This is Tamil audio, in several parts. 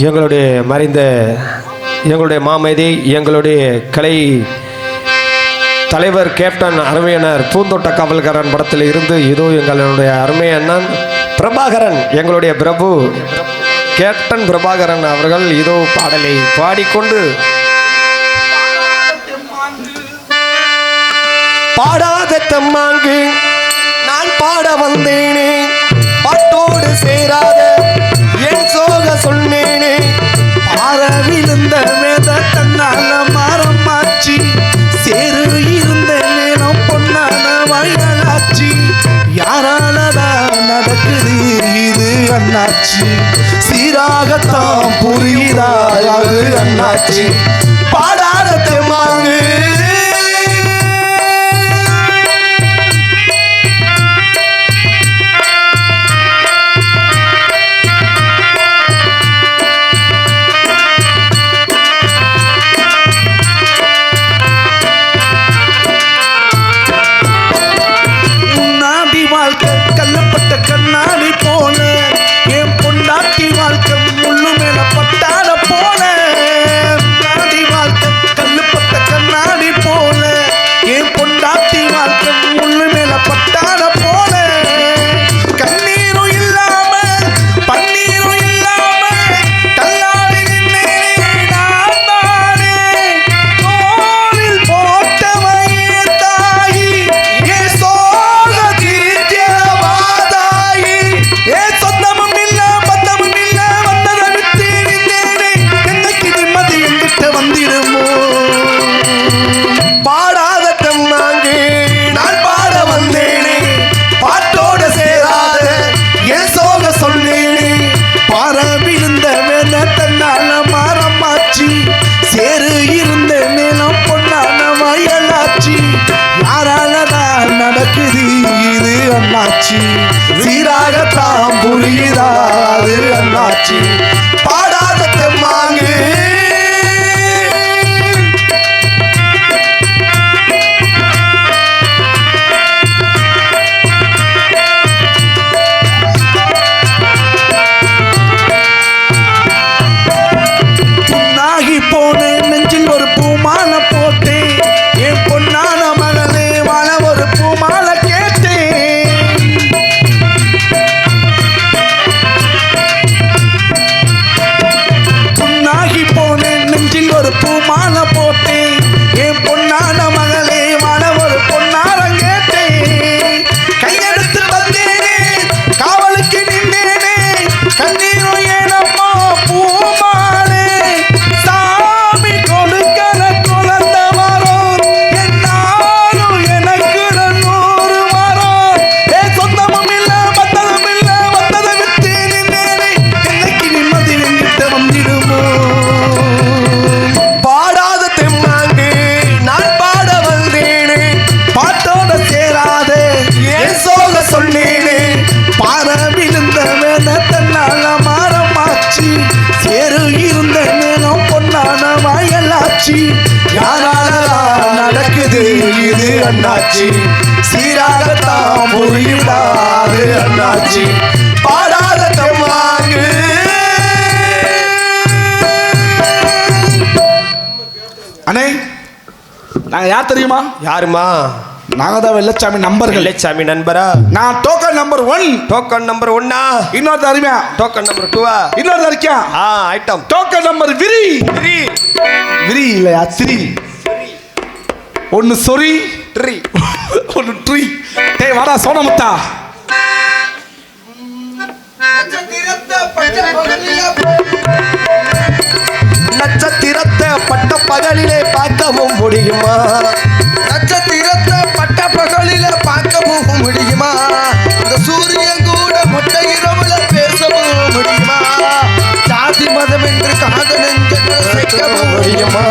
எங்களுடைய மறைந்த எங்களுடைய மாமதி எங்களுடைய கலை தலைவர் கேப்டன் அருமையனர் பூந்தோட்ட காவல்காரன் படத்தில் இருந்து இதோ எங்களுடைய அருமை அண்ணன் பிரபாகரன் எங்களுடைய பிரபு கேப்டன் பிரபாகரன் அவர்கள் இதோ பாடலை பாடிக்கொண்டு பாடாத தம்மாங்கு பாட வந்தேனே. பாட்டோடு சேராத என் சோக சொன்னேனே. பாரவிழுந்த மேத தன்னால மரம் சேரு இருந்த நேரம் பொன்னான வயலாச்சி யாராலதா நடக்குது இது அண்ணாச்சி? சீராகத்தான் புரியுதா அது அண்ணாச்சி? அண்ணாச்சி. சீராகத்தான் புரியுதா அது அண்ணாச்சி. அண்ணே நாங்க யார் தெரியுமா? யாருமா? நாங்க தான் வெள்ளச்சாமி நம்பர்கள் வெள்ளைச்சாமி நண்பரா? நான் token number one token number ஒன்னா இன்னொரு அருமையா. டோக்கன் நம்பர் டூவா இன்னொரு இருக்கா ஆ ஐட்டம் டோக்கன் நம்பர் விரி. த்ரீ விரி இல்லையா? சிரி ஒன்னு சொரி த்ரீ ஒன்னு ட்ரீ. டேய் வாடா சோனமுத்தா நட்சத்திரத்தை பட்ட பார்க்கவும் முடியுமா? நட்சத்திரத்தை பட்ட பகலில பார்க்கவும் முடியுமா? இந்த சூரியன் கூட மொட்டை இரவுல பேசவும் முடியுமா? ஜாதி மதம் என்று காதல் என்று முடியுமா?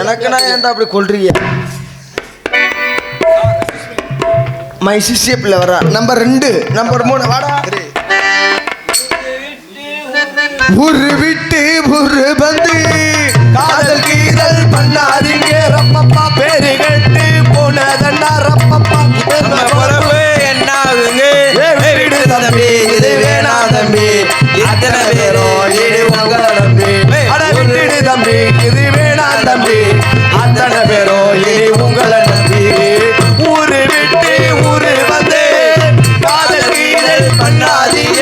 எனக்கு நான் ஏன்டா அப்படி கொள்றீங்க மை சிசிய பிள்ளை வரா. நம்பர் ரெண்டு நம்பர் மூணு வாடா. ஒரு விட்டு ஒரு வந்து காதல் கீதல் பண்ணாதீங்க. ரப்பப்பா பேரு கட்டு போனதண்டா ரப்பப்பா என்னாகுங்க? விடு தம்பி இது வேணா தம்பி. இத்தனை பேரும் இது உங்களை நம்பி அட விட்டுடு தம்பி இது வேணா தம்பி அத்தனை பேரும் இனி உங்களை நம்பி. ஊரு விட்டு ஊரு வந்து காதல் பண்ணாதீங்க.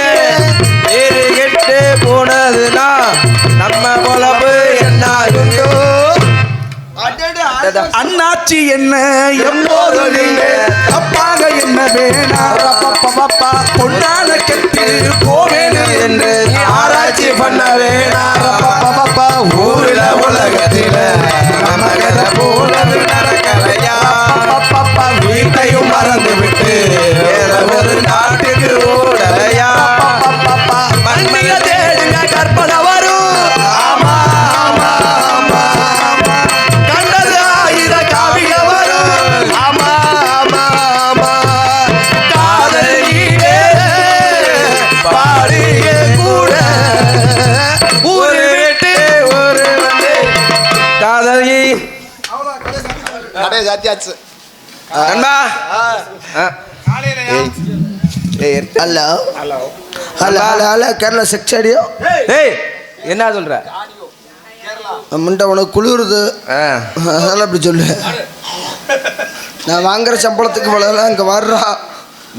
பேரு கெட்டு போனதுன்னா நம்ம பொழப்பு என்னாகுங்க அண்ணாச்சி என்ன? எப்போது நீங்க அப்பாக என்ன வேணா? ரப்பப்பப்பப்பா, பொன்னான கெட்டு போவேனு என்று ஆராய்ச்சி பண்ண வேணாம் ரப்பப்பப்பப்பா, ஊருல உலகத்தில ஒரு நாட்டுக்கு ஓடலையா மண்ணில தேடுங்க கற்பனை வரும் ஆமா ஆமா ஆமா கண்டது ஆயிர காவிய வரும் ஆமா ஆமா ஆமா காதலியே பாடிய கூட ஊரு விட்டு ஊரு வந்து காதலி அடே ஜாத்தியாச்சு நண்பா hello? Hello. Hello hello hello Kerala sex audio ஏய் என்ன சொல்ற? முண்டை உனக்கு குளிருது. ஆ. அதெல்லாம் அப்படி சொல்லு. நான் வாங்குற சம்பளத்துக்கு இவ்வளோலாம் இங்கே வர்றா.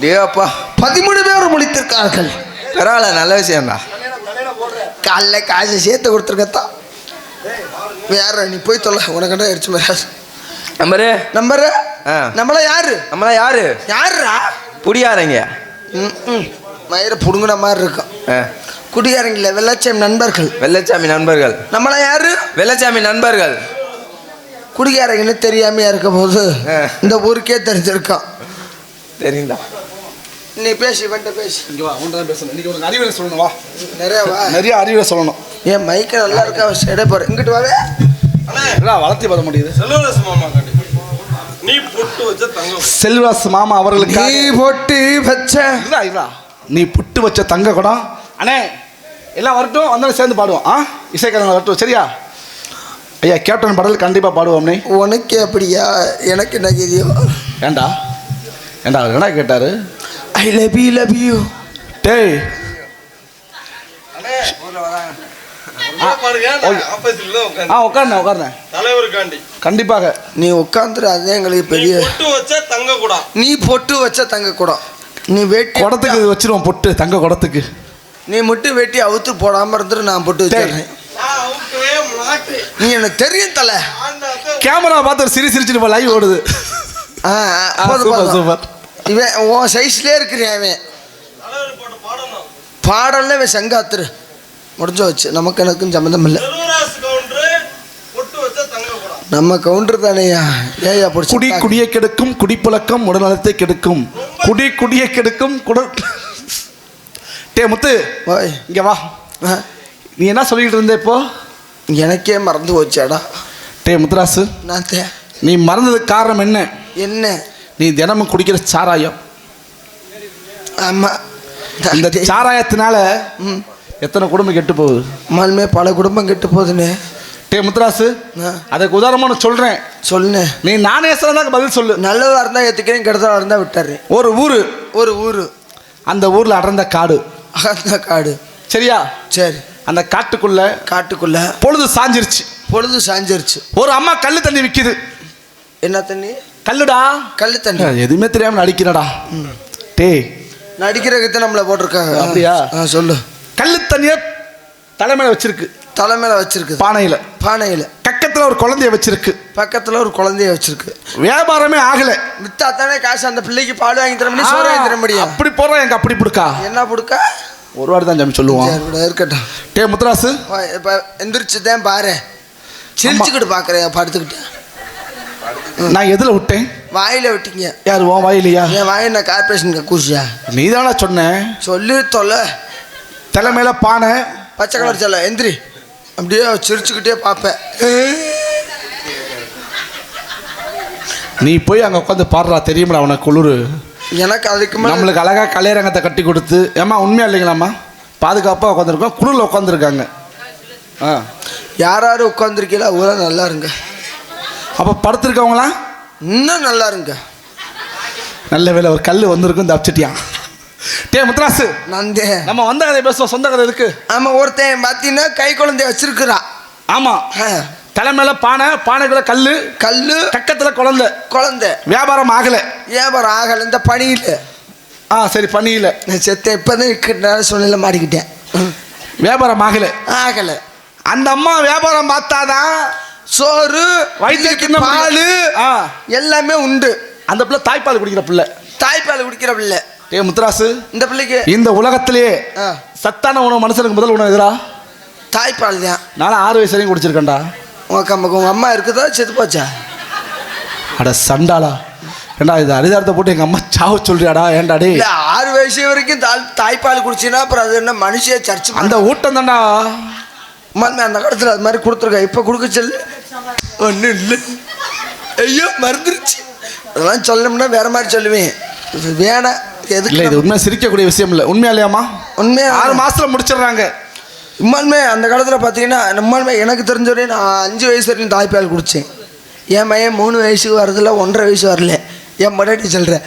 டேய் அப்பா பதிமூணு பேர் முடித்திருக்கார்கள் பரவாயில்ல நல்ல விஷயம்டா. காலைல காசு சேர்த்து கொடுத்துருக்கத்தான். வேற நீ போய் தொல்ல. உனக்கிட்ட அடிச்சு மாதிரி நம்பரு? நம்பரு? ஆ. நம்மள யாரு? நம்மளா யாரு? யாருடா ம் மயிரை புடுங்கின மாதிரி இருக்கும். ஆ. குடியாரங்கில வெள்ளச்சம் நண்பர்கள். வெள்ளச்சாமி நண்பர்கள். நம்மள யாரு? வெள்ளச்சாமி நண்பர்கள். குடிகாரங்கன்னு தெரியாமையா இருக்க போது. இந்த ஊருக்கே தெரிஞ்சிருக்கான் தெரியுதா? நீ பேசி வந்துட்டு பேசி. இங்க வா உன்கிட்ட தான் பேசணும். இன்னைக்கு உனக்கு அறிவுரை சொல்லணும் வா. நிறைய வா. நிறைய அறிவுரை சொல்லணும். என் மைக்க நல்லா இருக்கா சடை போற இங்கிட்டு வாவே. வளர்த்தி பார்க்க முடியுது செல்வராஸ் மாமா நீ அவர்களுக்காக போட்டு வச்ச இல்ல நீ புட்டு வச்ச தங்க குடம். அண்ணே எல்லாம் வரட்டும் வந்தாலும் சேர்ந்து பாடுவோம். ஆ? இசைக்கரங்க வரட்டும் சரியா? ஐயா கேப்டன் பாடல் கண்டிப்பாக பாடுவோம்னே உனக்கு அப்படியா எனக்கு என்ன கதியோ ஏண்டா? ஏண்டா அவர் என்ன கேட்டாரு? I love you love you டேய் ஆ உட்காருண்ணே உட்காருண்ணே. தலைவருக்காண்டி. கண்டிப்பாக. நீ உட்காந்துரு அதுதான் எங்களுக்கு பெரிய பொட்டு வச்ச தங்க கூடா. நீ பொட்டு வச்ச தங்க குடம் நீ வெட்டி குடத்துக்கு இது வச்சிருவோம் பொட்டு தங்க குடத்துக்கு. நீ மட்டும் வெட்டி அவுத்து போடாம இருந்துட்டு நான் பொட்டு வச்சிடுறேன். நீ எனக்கு தெரியும் தல. கேமரா பார்த்து ஒரு சிரி சிரிச்சிட்டு இப்போ லைவ் ஓடுது. ஆ, சூப்பர் இவன் உன் சைஸ்லேயே இருக்கிறேன் அவன் பாடல்ல இவன் சங்காத்துரு. முடிஞ்சு வச்சு நமக்கு எனக்கும் சம்மந்தம் இல்லை. செல்வராசு கவுண்டரு பொட்டு வச்ச தங்க கூடா நம்ம கவுண்டர் தானேயா ஏயா குடி பிடிச்சி குடியை கெடுக்கும் குடிப்பழக்கம் உடல்நலத்தை கெடுக்கும். குடி குடியை கெடுக்கும் குடல் டே முத்து ஓய் இங்க வா. ஆ, நீ என்ன சொல்லிட்டு இருந்த இப்போ? எனக்கே மறந்து போச்சாடா. டே முத்துராசு. நான் தே நீ மறந்ததுக்கு காரணம் என்ன? என்ன? நீ தினமும் குடிக்கிற சாராயம். ஆமா. அந்த சாராயத்தினால எத்தனை குடும்பம் கெட்டு போகுது? மாலுமே பல குடும்பம் கெட்டு போகுதுண்ணே. டே முத்துராசு ஆ, அதுக்கு உதாரணமா நான் சொல்றேன். சொல்லுண்ணே. நீ நானே தான் பதில் சொல்லு. நல்லதா இருந்தா ஏத்துக்கிறேன் கெடுதலா இருந்தா விட்டாரு ஒரு ஊரு. ஒரு ஊரு. அந்த ஊர்ல அடர்ந்த காடு. அகந்த காடு. சரியா? சரி. அந்த காட்டுக்குள்ள காட்டுக்குள்ள. பொழுது சாஞ்சிருச்சு. பொழுது சாஞ்சிருச்சு. ஒரு அம்மா கல்லு தண்ணி விக்குது. என்ன தண்ணி? கல்லுடா. கள்ளு தண்ணி. எதுவுமே தெரியாம நடிக்கிறடா. டேய். நடிக்கிறதுக்கு நம்மள போட்டிருக்காங்க? அப்படியா? சொல்லு. கல்லு தண்ணிய தலைமையில வச்சிருக்கு. தலைமையில வச்சிருக்குது பானையில. பானையில. கக்கத்துல ஒரு குழந்தைய வச்சிருக்கு. பக்கத்துல ஒரு குழந்தைய வச்சிருக்கு. வியாபாரமே ஆகல. வித்தா தானே காசு அந்த பிள்ளைக்கு பால் வாங்கி தர முடியும் சோறு வாங்கி தர முடியும். அப்படி போடுறேன் எங்க அப்படி புடுக்கா? என்ன புடுக்க? ஒரு வாட்டி தான் ஜாமி விடு, இருக்கட்டும். டே முத்துராசு. இப்ப எந்திரிச்சு தான் பாரு. சிரிச்சுக்கிட்டு பாக்குறேன் படுத்துக்கிட்டு. நான் எதுல விட்டேன்? வாயில விட்டீங்க. யார் உன் வாயிலையா? என் வாயை நான் கார்பரேஷன் கூசியா நீ தானே சொன்ன? சொல்லி தொல்லை தலைமையில பானை. பச்சை கலர் சொல்ல எந்திரி. அப்படியே சிரிச்சுக்கிட்டே பார்ப்பேன். நீ போய் அங்க உட்காந்து பாடுறா தெரியுமாடா அவனை குளிர். எனக்கு அதுக்கு நம்மளுக்கு அழகா கலையரங்கத்தை கட்டி கொடுத்து ஏம்மா உண்மையா இல்லைங்களாம்மா? பாதுகாப்பாக உட்காந்துருக்கோம் குளிரில் உட்காந்துருக்காங்க ஆ. யார் யார் உட்காந்துருக்கீங்களோ அவங்கள நல்லா இருங்க. அப்போ படுத்திருக்கவங்களாம் இன்னும் நல்லா இருங்க. நல்ல வேலை ஒரு கல் வந்திருக்கும் தப்பிச்சிட்டியான் டே முத்ராசு நந்தே நம்ம வந்த கதை பேசுவோம். சொந்த கதை இருக்கு ஆமா ஒருத்தன் பார்த்தீங்கன்னா கை குழந்தைய வச்சிருக்கிறான் ஆமாம் ஆ, தலைமையில பானை பானைக்குள்ள கல் கல்லு கக்கத்தில் குழந்தை. குழந்தை. வியாபாரம் ஆகலை. வியாபாரம் ஆகல. இந்த பணியில். ஆ சரி பண்ணியில நான் செத்த இப்போதான் இருக்கிற சூழ்நிலை மாட்டிக்கிட்டேன். ம். வியாபாரம் ஆகலை. ஆகல. அந்த அம்மா வியாபாரம் பார்த்தாதான் சோறு வயிற்றுக்கு பால் எல்லாமே உண்டு. அந்த பிள்ளை தாய்ப்பால் குடிக்கிற பிள்ளை. தாய்ப்பால் குடிக்கிற பிள்ளை. டே முத்துராசு. இந்த பிள்ளைக்கு. இந்த உலகத்திலேயே சத்தான உணவு மனுஷனுக்கு முதல் உணவு எதிரா தாய்ப்பால் தான். நானும் ஆறு வயசு வரைக்கும் குடிச்சிருக்கேன்டா. உங்க அம்மா உங்க அம்மா இருக்குதா? செத்து போச்சா? அட சண்டாளா. ஏண்டா இது அரிதாரத்தை போட்டு எங்கள் அம்மா சாவ சொல்றியாடா? ஏன்டா டே ஆறு வயசு வரைக்கும் தாய் தாய்ப்பால் குடிச்சினா அப்புறம் அது என்ன மனுஷிய சர்ச்சு அந்த ஊட்டம் தான்டா. மருந்து அந்த காலத்தில் அது மாதிரி கொடுத்துருக்கா. இப்போ கொடுக்க சொல்லு. ஒன்றும் இல்லை. ஐயோ மறந்துருச்சு. அதெல்லாம் சொல்லணும்னா வேற மாதிரி சொல்லுவேன். வேணாம். இல்லை எதுக்கு இது உண்மை சிரிக்கக்கூடிய விஷயம் இல்லை. உண்மையா இல்லையாம்மா உண்மையா? ஆறு மாசத்துல முடிச்சிடுறாங்க. உண்மையுமே அந்த காலத்தில் பார்த்தீங்கன்னா நம்மளுமே எனக்கு தெரிஞ்ச வரையும் நான் அஞ்சு வயசு வரையும் தாய்ப்பால் குடித்தேன் என் பையன் மூணு வயசுக்கு வரதில்ல ஒன்றரை வயசு வரல. என் முன்னாடி சொல்கிறேன்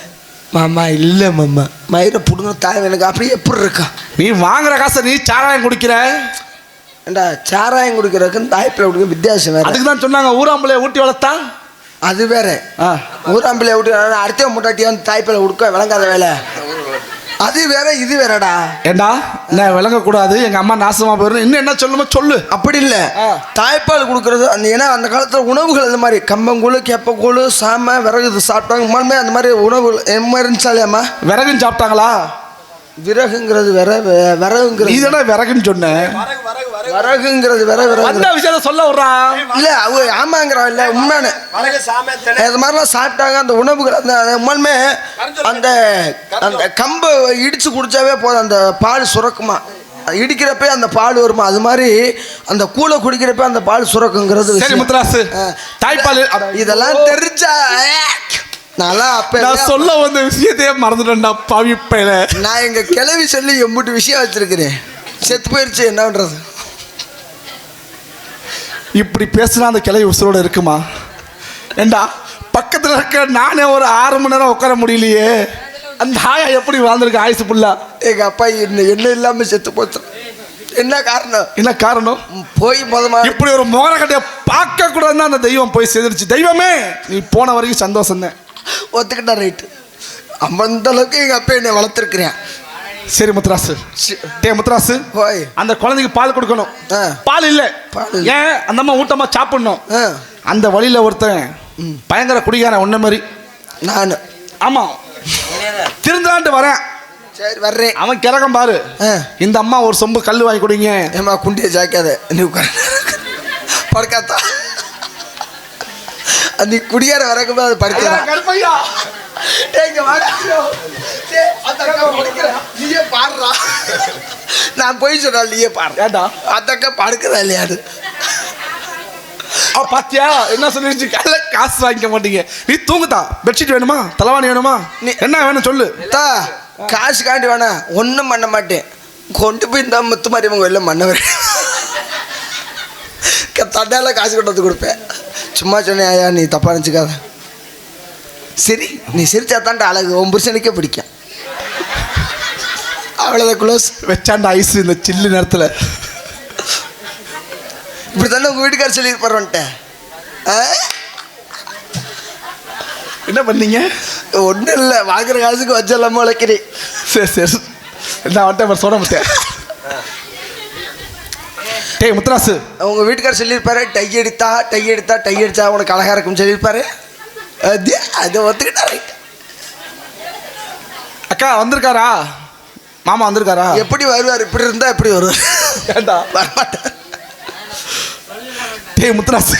மாமா இல்லை மாமா. மயிரை பிடுங்க தாய் எனக்கு அப்படியே எப்படி இருக்கா? நீ வாங்குற காசை நீ சாராயம் குடிக்கிற? ஏண்டா சாராயம் குடிக்கிறதுக்கும் தாய்ப்பால் குடிக்க வித்தியாசம் வேறு. அதுக்கு தான் சொன்னாங்க ஊராம்பளைய ஊட்டி வளர்த்தா? அது வேற. ஊராம்பிள்ளை விட்டு அடுத்த முட்டாட்டியா வந்து தாய்ப்பால் கொடுக்க விளங்காத வேலை. அது வேற இது வேறடா. ஏண்டா? நான் விளங்கக்கூடாது. எங்க அம்மா நாசமா போயிடும் இன்னும் என்ன சொல்லுமோ சொல்லு. அப்படி இல்லை. தாய்ப்பால் கொடுக்கறது அந்த ஏன்னா அந்த காலத்தில் உணவுகள் அந்த மாதிரி கம்பங்கூழ் கேப்பக்கூழ் சாமை விறகு சாப்பிட்டாங்க. உண்மையுமே அந்த மாதிரி உணவுகள் என் மாதிரி இருந்துச்சாலேம்மா விறகுன்னு சாப்பிட்டாங்களா? விறகுங்கிறது வேற விறகுங்கிறது நீ தானே விறகுன்னு சொன்ன. விறகுங்கிறது வேற விறகு விஷயத்த சொல்ல விட்றான் இல்ல அவ ஆமாங்கிறா இல்ல உண்மையான. அது மாதிரிலாம் சாப்பிட்டாங்க அந்த உணவுகள் அந்த அந்த உண்மையுமே அந்த அந்த கம்பை இடிச்சு குடிச்சாவே போதும் அந்த பால் சுரக்குமா. இடிக்கிறப்ப அந்த பால் வருமா? அது மாதிரி அந்த கூழை குடிக்கிறப்ப அந்த பால் சுரக்குங்கிறது சரி ஆ. தாய்ப்பால் இதெல்லாம் தெரிஞ்சா நான்லாம் அப்ப நான் சொல்ல வந்த விஷயத்தையே மறந்துட்டேன்டா பாவி பையல. நான் எங்க கிளவி சொல்லி எம்பிட்டு விஷயம் வச்சிருக்கிறேன். செத்து போயிருச்சு என்ன பண்றது? இப்படி பேசினா அந்த கிளை உசுரோட இருக்குமா? ஏண்டா பக்கத்தில் இருக்க நானே ஒரு ஆறு மணி நேரம் உட்கார முடியலையே. அந்த ஆயா எப்படி வாழ்ந்திருக்கு ஆயுசு புல்லா? எங்க அப்பா என்ன என்ன இல்லாம செத்து போச்சு. என்ன காரணம்? என்ன காரணம்? போய் மொதமா இப்படி ஒரு மோகன கட்டையை பார்க்க கூடாதுன்னு அந்த தெய்வம் போய் சேர்ந்துருச்சு தெய்வமே நீ போன வரைக்கும் சந்தோஷம் தான் ஒத்துக்கிட்டா ரைட்டு அந்த அளவுக்கு எங்க அப்பா என்னை வளர்த்துருக்கிறேன் சரி முத்துராசு. டே முத்துராசு. போய். அந்த குழந்தைக்கு பால் கொடுக்கணும். பால் இல்லை. பால். ஏன்? அந்த அம்மா ஊட்டமா சாப்பிடணும். அந்த வழியில ஒருத்தன் பயங்கர குடிகாரன் ஒன்ன மாதிரி. நான். ஆமா. திருந்தாண்டு வரேன். சரி வர்றேன். அவன் கிறகம் பாரு. இந்த அம்மா ஒரு சொம்பு கல் வாங்கி கொடுங்க. ஏமா குண்டியை ஜாக்காத நீ உட்கார. படுக்காத்தா. நீ குடியார வரக்கும்போது அது படுக்கிறா கருப்பையா. அந்த. நீயே பாடுறா. நான் போய் சொன்னா நீயே பாடு ஏண்டா? அந்த அக்கா படுக்கிறா இல்லையாடு பாத்தியா? என்ன சொல்லிருச்சு? கல்ல காசு வாங்கிக்க மாட்டீங்க. நீ தூங்குதா? பெட்ஷீட் வேணுமா? தலைவாணி வேணுமா? நீ- என்ன வேணும் சொல்லு. தா காசு காண்டி வேணாம் ஒன்றும் பண்ண மாட்டேன். கொண்டு போய் இந்த முத்து மாரியம்மன் கோயிலில் மன்னவர் தண்டால காசு கொண்டு வந்து கொடுப்பேன். சும்மா சொன்னேன் ஐயா நீ தப்பா நினச்சிக்காத. சரி நீ சிரிச்சா தாண்டா அழகு. உன் புருஷனுக்கே பிடிக்கும். அவ்வளோதான் க்ளோஸ் வச்சாண்ட ஐஸ் இந்த சில்லு நேரத்துல. இப்படி தானே உங்கள் வீட்டுக்காரர் சொல்லியிருப்பார் வந்துட்டேன் என்ன பண்ணீங்க? ஒன்றும் இல்லை. வாங்குற காசுக்கு வச்சலாம உழைக்கிறேன். சரி சரி. நான் வந்துட்டேன் சொல்ல மாட்டேன் டேய் முத்துராசு. உங்கள் வீட்டுக்காரர் சொல்லியிருப்பாரு டை எடுத்தா டை எடுத்தா டை அடித்தா உனக்கு அழகாக இருக்கும்னு சொல்லியிருப்பாரு. அது அதை ஒத்துக்கிட்டா ரைட் அக்கா வந்திருக்காரா? மாமா வந்திருக்காரா? எப்படி வருவார்? இப்படி இருந்தா எப்படி வருவார்? ஏண்டா? வரமாட்டார். டேய் முத்துராசு.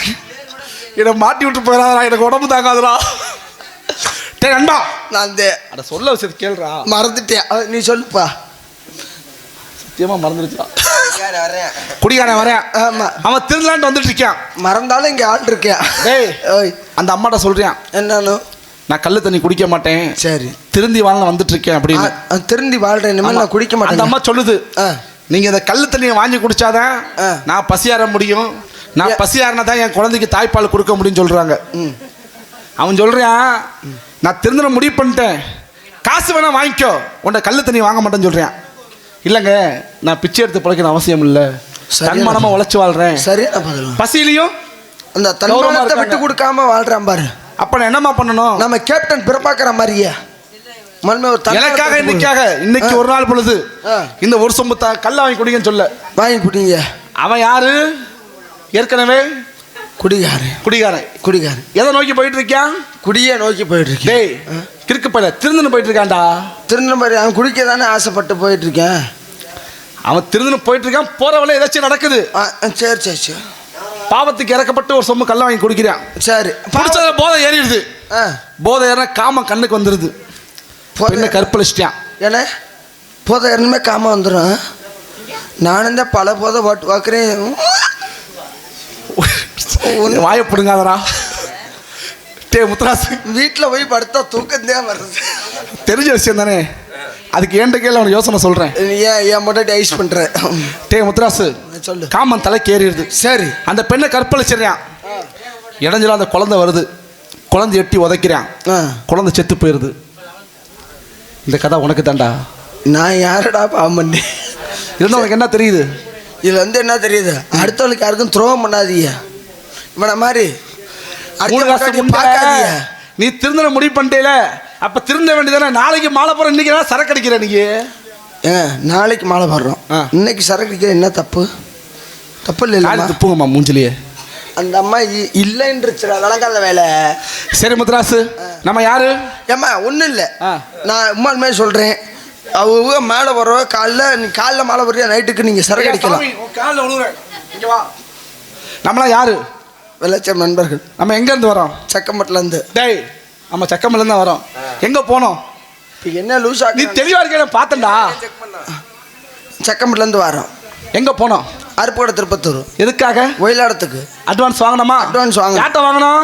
என்னை மாட்டி விட்டு போயிடாதடா. எனக்கு உடம்பு தாங்காதுடா. டேய் நண்பா. நான் இந்த அட சொல்ல விஷயத்தை கேளுடா. மறந்துட்டேன். நீ சொல்லுப்பா. சத்தியமா மறந்துருச்சா குடிகாரன் வரேன் அவன் திருந்தலான்ட்டு வந்துட்டு இருக்கான். மறந்தாலும் இங்கே ஆள் இருக்கேன் டேய் அந்த அம்மாட்ட சொல்றியான் என்னன்னு? நான் கள்ளு தண்ணி குடிக்க மாட்டேன். சரி. திருந்தி வாழ வந்துட்டு இருக்கேன் அப்படின்னு. திருந்தி வாழ்றேன். இனிமேல் நான் குடிக்க அந்த மாட்டேன் அம்மா சொல்லுது ஆ. நீங்க இந்த கள்ளு தண்ணியை வாங்கி குடிச்சாதான். நான் பசியார முடியும். நான் பசியாரினா தான் என் குழந்தைக்கு தாய்ப்பால் கொடுக்க முடியும்னு சொல்றாங்க. ம். அவன் சொல்றான் நான் திருந்தின முடிவு பண்ணிட்டேன். காசு வேணா வாங்கிக்கோ. உன்னை கள்ளு தண்ணி வாங்க மாட்டேன்னு சொல்றேன். இல்லைங்க நான் பிச்சை எடுத்து பிழைக்கணும் அவசியம் இல்லை. சரியான தன்மானமா உழைச்சு சரியான பதில். பசியிலையும் அந்த தன்மானத்தை. விட்டு கொடுக்காம வாழ்றான் பாரு. அப்ப நான் என்னம்மா பண்ணணும்? நம்ம கேப்டன் பிறப்பாக்கிற மாதிரியே. எனக்காக. இன்னைக்காக இன்னைக்கு. ஒரு நாள் பொழுது. இந்த ஒரு சொம்பு த- கல்ல வாங்கி குடிங்கன்னு சொல்ல. வாங்கி குடிங்க. அவன் யாரு? ஏற்கனவே குடிகாரு. குடிகாரன். குடிகாரு. எதை நோக்கி போயிட்டு இருக்கான் குடியே நோக்கி போயிட்டு இருக்கேன். கிறுக்கு பையல திருந்துன்னு போயிட்டு இருக்கான்டா திருநெல்வேலி அவன் குடிக்க தானே ஆசைப்பட்டு போயிட்டு இருக்கேன் அவன் திருந்துன்னு போயிட்டு இருக்கான் போற வழியில ஏதாச்சும் நடக்குது. ஆ, சரி சரி சரி. பாவத்துக்கு இறக்கப்பட்டு ஒரு சொம்பு கல்ல வாங்கி குடிக்கிறான். சரி. குடிச்சத போதை ஏறிடுது. ஆ. போதை ஏறினா காம கண்ணுக்கு வந்துருது. பெண்ணை போதை கற்பழிச்சிட்டான். ஏன்னா போதை இறந்துமே காம வந்துடும் நானும் தான் பல போதை பாட்டு பார்க்குறேன் வாயை பிடுங்காதடா. டே முத்துராசு. வீட்டில் போய் படுத்தா தூக்கந்தே வருது. தெரிஞ்ச விஷயம் தானே? அதுக்கு ஏன்ட்ட கேள்வி அவனுக்கு யோசனை சொல்றேன். நீ ஏன் என் மட்டும் ஐஸ் பண்ணுற டே முத்துராசு. சொல்லு. காமன் தலைக்கு ஏறிடுது சரி. அந்த பெண்ணை கற்பழிச்சிடுறான். இடைஞ்சல அந்த குழந்தை வருது. குழந்தை எட்டி உதைக்கிறான். குழந்தை செத்து போயிருது. இந்த கதை உனக்கு தாண்டா நான் யாரடா பாவம் பண்ணேன் இருந்தால் உனக்கு என்ன தெரியுது? இதுல வந்து என்ன தெரியுது? அடுத்தவளுக்கு யாருக்கும் துரோகம் பண்ணாதீங்க. இவனை மாதிரி மூணு வருஷம் பார்க்காதீங்க. நீ திருந்தன முடிவு பண்ணிட்டேல. அப்ப திருந்த வேண்டியதானே? நாளைக்கு மாலை போற இன்னைக்கு என்ன சரக்கு அடிக்கிற நீ? ஏங்க நாளைக்கு மாலை போடுறோம். இன்னைக்கு சரக்கு அடிக்கிற என்ன தப்பு? தப்பு இல்லை துப்புங்கம்மா மூஞ்சிலேயே. அந்த அம்மா இல்லைன்றுச்சுடா விளங்காத வேலை. சரி முத்துராசு. நம்ம யாரு? ஏம்மா ஒன்றும் இல்லை. நான் உண்மையுமே சொல்கிறேன் அவங்க மேலே வர்றவ காலைல நீ காலைல மாலை வர்றியா நைட்டுக்கு நீங்கள் சரக்கு அடிக்கலாம். காலில் நம்மளாம் யாரு? வெள்ளச்சம் நண்பர்கள். நம்ம எங்க இருந்து வரோம்? சக்கம்பட்டிலேருந்து டேய் நம்ம தான் வரோம். எங்க போனோம்? இப்போ என்ன லூஸ் நீ ஆகி தெளிவா இருக்க பார்த்தேன்டா. சக்கம்பட்டிலேருந்து வரோம். எங்க போனோம்? அருப்புக்கோட்டை திருப்பத்தூர். எதுக்காக? ஒயிலாடத்துக்கு. அட்வான்ஸ் வாங்கணுமா? Advance வாங்கணும். யார்கிட்ட வாங்கணும்.